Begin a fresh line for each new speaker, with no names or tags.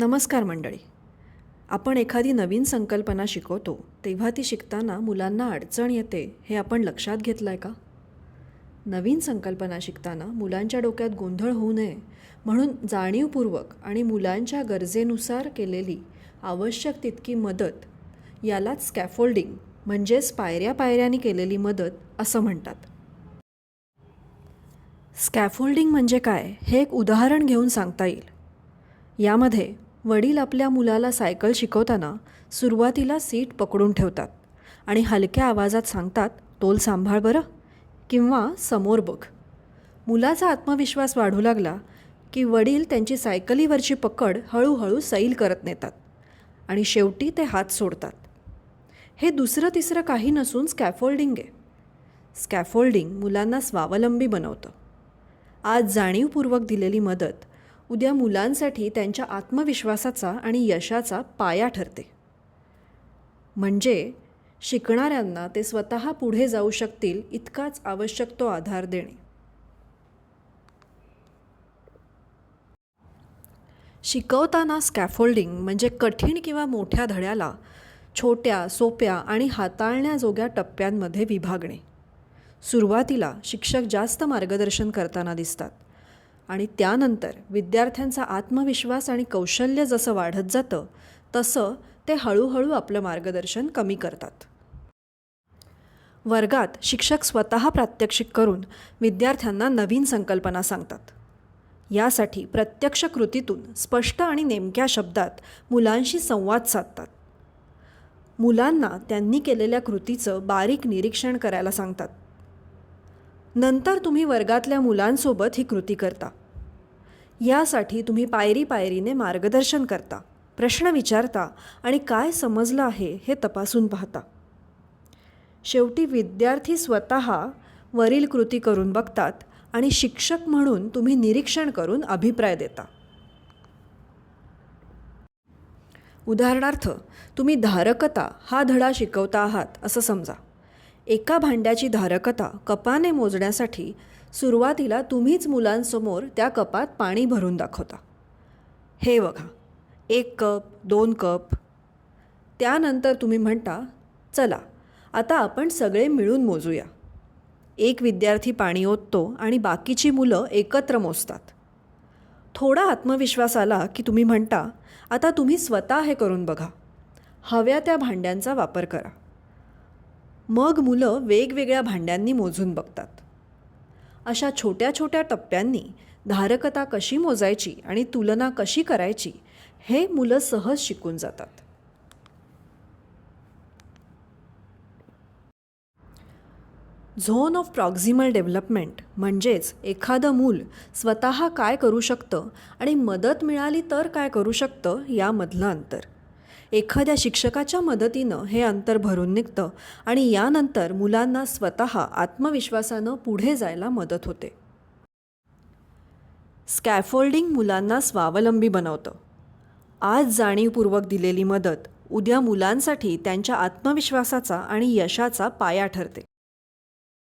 नमस्कार मंडळी. आपण एखादी नवीन संकल्पना शिकवतो तेव्हा ती शिकताना मुलांना अडचण येते हे आपण लक्षात घेतलं आहे का? नवीन संकल्पना शिकताना मुलांच्या डोक्यात गोंधळ होऊ नये म्हणून जाणीवपूर्वक आणि मुलांच्या गरजेनुसार केलेली आवश्यक तितकी मदत यालाच स्कॅफोल्डिंग म्हणजेच पायऱ्या पायऱ्याने केलेली मदत असं म्हणतात. स्कॅफोल्डिंग म्हणजे काय हे एक उदाहरण घेऊन सांगता येईल. यामध्ये वडील आपल्या मुलाला सायकल शिकवताना सुरुवातीला सीट पकडून ठेवतात आणि हलक्या आवाजात सांगतात तोल सांभाळ बरं किंवा समोर बघ. मुलाचा आत्मविश्वास वाढू लागला की वडील त्यांची सायकलीवरची पकड हळूहळू सैल करत नेतात आणि शेवटी ते हात सोडतात. हे दुसरं तिसरं काही नसून स्कॅफोल्डिंग आहे. स्कॅफोल्डिंग मुलांना स्वावलंबी बनवतं. आज जाणीवपूर्वक दिलेली मदत उद्या मुलांसाठी त्यांच्या आत्मविश्वासाचा आणि यशाचा पाया ठरते. म्हणजे शिकणाऱ्यांना ते स्वतः पुढे जाऊ शकतील इतकाच आवश्यक तो आधार देणे. शिकवताना स्कॅफोल्डिंग म्हणजे कठीण किंवा मोठ्या धड्याला छोट्या सोप्या आणि हाताळण्याजोग्या टप्प्यांमध्ये विभागणे. सुरुवातीला शिक्षक जास्त मार्गदर्शन करताना दिसतात. आणि त्यानंतर विद्यार्थ्यांचा आत्मविश्वास आणि कौशल्य जसं वाढत जातं तसं ते हळूहळू आपलं मार्गदर्शन कमी करतात. वर्गात शिक्षक स्वतः प्रात्यक्षिक करून विद्यार्थ्यांना नवीन संकल्पना सांगतात. यासाठी प्रत्यक्ष कृतीतून स्पष्ट आणि नेमक्या शब्दात मुलांशी संवाद साधतात. मुलांना त्यांनी केलेल्या कृतीचं बारीक निरीक्षण करायला सांगतात. नंतर तुम्ही वर्गातल्या मुलांसोबत ही कृती करता. यासाठी तुम्ही पायरी पायरीने मार्गदर्शन करता प्रश्न विचारता आणि काय समजलं आहे हे तपासून पाहता. शेवटी विद्यार्थी स्वतः वरील कृती करून बघतात आणि शिक्षक म्हणून तुम्ही निरीक्षण करून अभिप्राय देता. उदाहरणार्थ तुम्ही धारकता हा धडा शिकवता आहात असं समजा. एका भांड्याची धारकता कपाने मोजण्यासाठी सुरुवातीला तुम्हीच मुलांसमोर त्या कपात पाणी भरून दाखवता. हे बघा एक कप दोन कप. त्यानंतर तुम्ही म्हणता चला आता आपण सगळे मिळून मोजूया. एक विद्यार्थी पाणी ओततो आणि बाकीची मुलं एकत्र मोजतात. थोडा आत्मविश्वास आला की तुम्ही म्हणता आता तुम्ही स्वतः हे करून बघा. हव्या त्या भांड्यांचा वापर करा. मग मुलं वेगवेगळ्या भांड्यांनी मोजून बघतात. अशा छोट्या छोट्या टप्प्यांनी धारकता कशी मोजायची आणि तुलना कशी करायची हे मुलं सहज शिकून जातात. झोन ऑफ प्रॉक्झिमल डेव्हलपमेंट म्हणजेच एखादं मूल स्वतः काय करू शकतं आणि मदत मिळाली तर काय करू शकतं यामधलं अंतर. एखाद्या शिक्षकाच्या मदतीनं हे अंतर भरून निघतं आणि यानंतर मुलांना स्वतः आत्मविश्वासानं पुढे जायला मदत होते. स्कॅफोल्डिंग मुलांना स्वावलंबी बनवतं. आज जाणीवपूर्वक दिलेली मदत उद्या मुलांसाठी त्यांच्या आत्मविश्वासाचा आणि यशाचा पाया ठरते.